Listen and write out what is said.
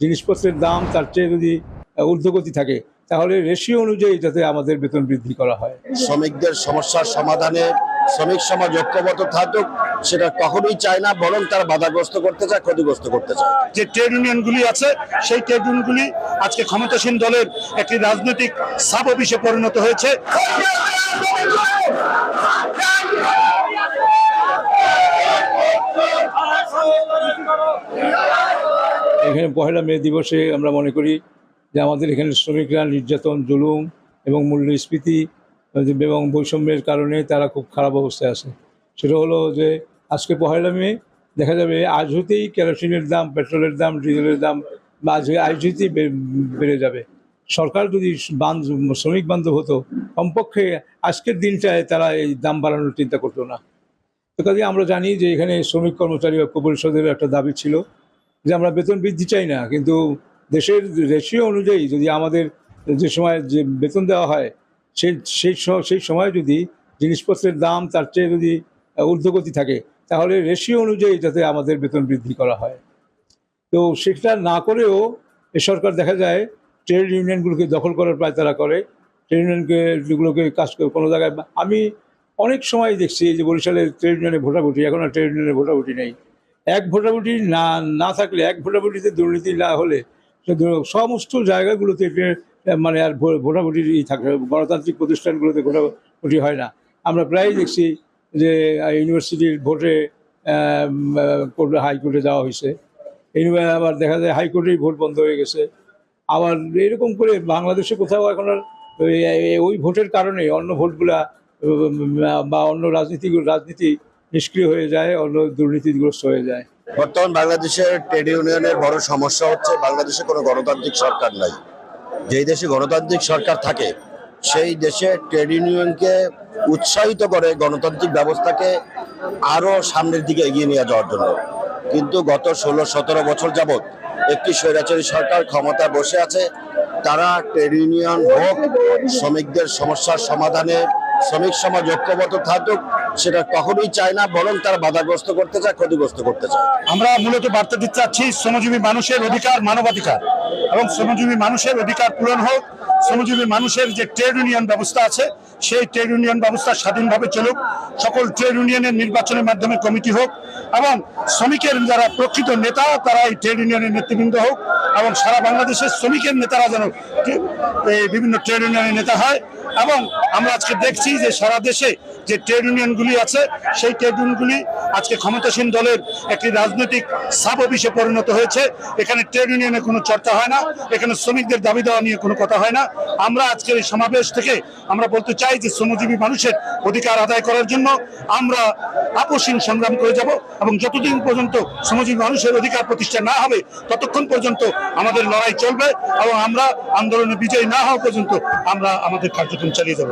জিনিসপত্রের দাম তার চেয়ে যদি ঊর্ধ্বগতি থাকে তাহলে রেশিও অনুযায়ী যাতে আমাদের বেতন বৃদ্ধি করা হয় শ্রমিকদের সমস্যার সমাধানে শ্রমিক সমাজ ঐক্যবদ্ধ থাকুক সেটা কখনোই চায় না বরং তারা বাধাগ্রস্ত করতে চায় ক্ষতিগ্রস্ত করতে চায় যে ট্রেড ইউনিয়নগুলি আছে সেই ট্রেড ইউনিয়নগুলি আজকে ক্ষমতাসীন দলের একটি রাজনৈতিক সাব অফিসে পরিণত হয়েছে এখানে পহেলা মে দিবসে আমরা মনে করি যে আমাদের এখানে শ্রমিকরা নির্যাতন, জুলুম এবং মূল্যস্ফীতি এবং বৈষম্যের কারণে তারা খুব খারাপ অবস্থায় আছে। সেটা হলো যে আজকে পহেলা মে দেখা যাবে আজ হতেই কেরোসিনের দাম, পেট্রোলের দাম, ডিজেলের দাম বা আজ আজ হতেই বেড়ে যাবে। সরকার যদি বান্ধ, শ্রমিক বান্ধব হতো, কমপক্ষে আজকের দিনটায় তারা এই দাম বাড়ানোর চিন্তা করতো না। তো কাজে আমরা জানি যে এখানে শ্রমিক কর্মচারী ঐক্য পরিষদের একটা দাবি ছিল যে আমরা বেতন বৃদ্ধি চাই না, কিন্তু দেশের রেশিও অনুযায়ী যদি আমাদের যে সময় যে বেতন দেওয়া হয়, সেই সেই সেই সময় যদি জিনিসপত্রের দাম তার চেয়ে যদি ঊর্ধ্বগতি থাকে, তাহলে রেশিও অনুযায়ী যাতে আমাদের বেতন বৃদ্ধি করা হয়। তো সেটা না করেও এ সরকার দেখা যায় ট্রেড ইউনিয়নগুলোকে দখল করার প্রায় তারা করে। ট্রেড ইউনিয়নকে, যেগুলোকে কাজ করে কোনো জায়গায়, আমি অনেক সময় দেখছি যে বরিশালের ট্রেড ইউনিয়নে ভোটাভুটি, এখন আর ট্রেড ইউনিয়নে ভোটাভুটি নেই। এক ভোটাভুটি না না থাকলে, এক ভোটাভুটিতে দুর্নীতি না হলে সমস্ত জায়গাগুলোতে মানে আর ভোটাভুটির থাকে, গণতান্ত্রিক প্রতিষ্ঠানগুলোতে ভোটাভুটি হয় না। আমরা প্রায়ই দেখছি যে ইউনিভার্সিটির ভোটে কোর্টে হাইকোর্টে যাওয়া হয়েছে। আবার দেখা যায় হাইকোর্টেই ভোট বন্ধ হয়ে গেছে। আবার এরকম করে বাংলাদেশে কোথাও এখন আর, ওই- ভোটের কারণে অন্য ভোটগুলা বা অন্য রাজনীতি রাজনীতি নিষ্ক্রিয় হয়ে যায়, অন্য দুর্নীতিগ্রস্ত হয়ে যায়। বর্তমান বাংলাদেশের ট্রেড ইউনিয়নের বড় সমস্যা হচ্ছে বাংলাদেশে কোনো গণতান্ত্রিক সরকার নাই। যেই দেশে গণতান্ত্রিক সরকার থাকে, সেই দেশে ট্রেড ইউনিয়নকে উৎসাহিত করে গণতান্ত্রিক ব্যবস্থাকে আরও সামনের দিকে এগিয়ে নিয়ে যাওয়ার জন্য। কিন্তু গত ষোলো, সতেরো বছর যাবৎ একটি স্বৈরাচারী সরকার ক্ষমতায় বসে আছে, তারা ট্রেড ইউনিয়ন হোক, শ্রমিকদের সমস্যার সমাধানে, শ্রমিক সমাজ ঐক্যবদ্ধ থাকুক সেটা কখনোই চায় না, বরং তারা বাধাগ্রস্ত করতে চায়, ক্ষতিগ্রস্ত করতে চায়। আমরা মূলত বার্তা দিতে চাচ্ছি, শ্রমজীবী মানুষের অধিকার, মানবাধিকার এবং শ্রমজীবী মানুষের অধিকার পূরণ হোক, শ্রমজীবী মানুষের যে ট্রেড ইউনিয়ন ব্যবস্থা আছে, সেই ট্রেড ইউনিয়ন ব্যবস্থা স্বাধীনভাবে চলুক, সকল ট্রেড ইউনিয়নের নির্বাচনের মাধ্যমে কমিটি হোক এবং শ্রমিকের যারা প্রকৃত নেতা, তারা এই ট্রেড ইউনিয়নের নেতৃবৃন্দ হোক এবং সারা বাংলাদেশের শ্রমিকের নেতারা যেন বিভিন্ন ট্রেড ইউনিয়নের নেতা হয় এবং আমরা আজকে দেখছি যে সারা দেশে যে ট্রেড ইউনিয়নগুলি আছে, সেই ট্রেড ইউনিয়নগুলি আজকে ক্ষমতাসীন দলের একটি রাজনৈতিক সাব অফিসে পরিণত হয়েছে। এখানে ট্রেড ইউনিয়নের কোনো চর্চা হয় না, এখানে শ্রমিকদের দাবি দেওয়া নিয়ে কোনো কথা হয় না। আমরা আজকের এই সমাবেশ থেকে আমরা বলতে চাই যে শ্রমজীবী মানুষের অধিকার আদায় করার জন্য আমরা আপসীন সংগ্রাম করে যাব এবং যতদিন পর্যন্ত শ্রমজীবী মানুষের অধিকার প্রতিষ্ঠা না হবে, ততক্ষণ পর্যন্ত আমাদের লড়াই চলবে এবং আমরা আন্দোলনে বিজয়ী না হওয়া পর্যন্ত আমরা আমাদের কার্যক্রম চালিয়ে যাব।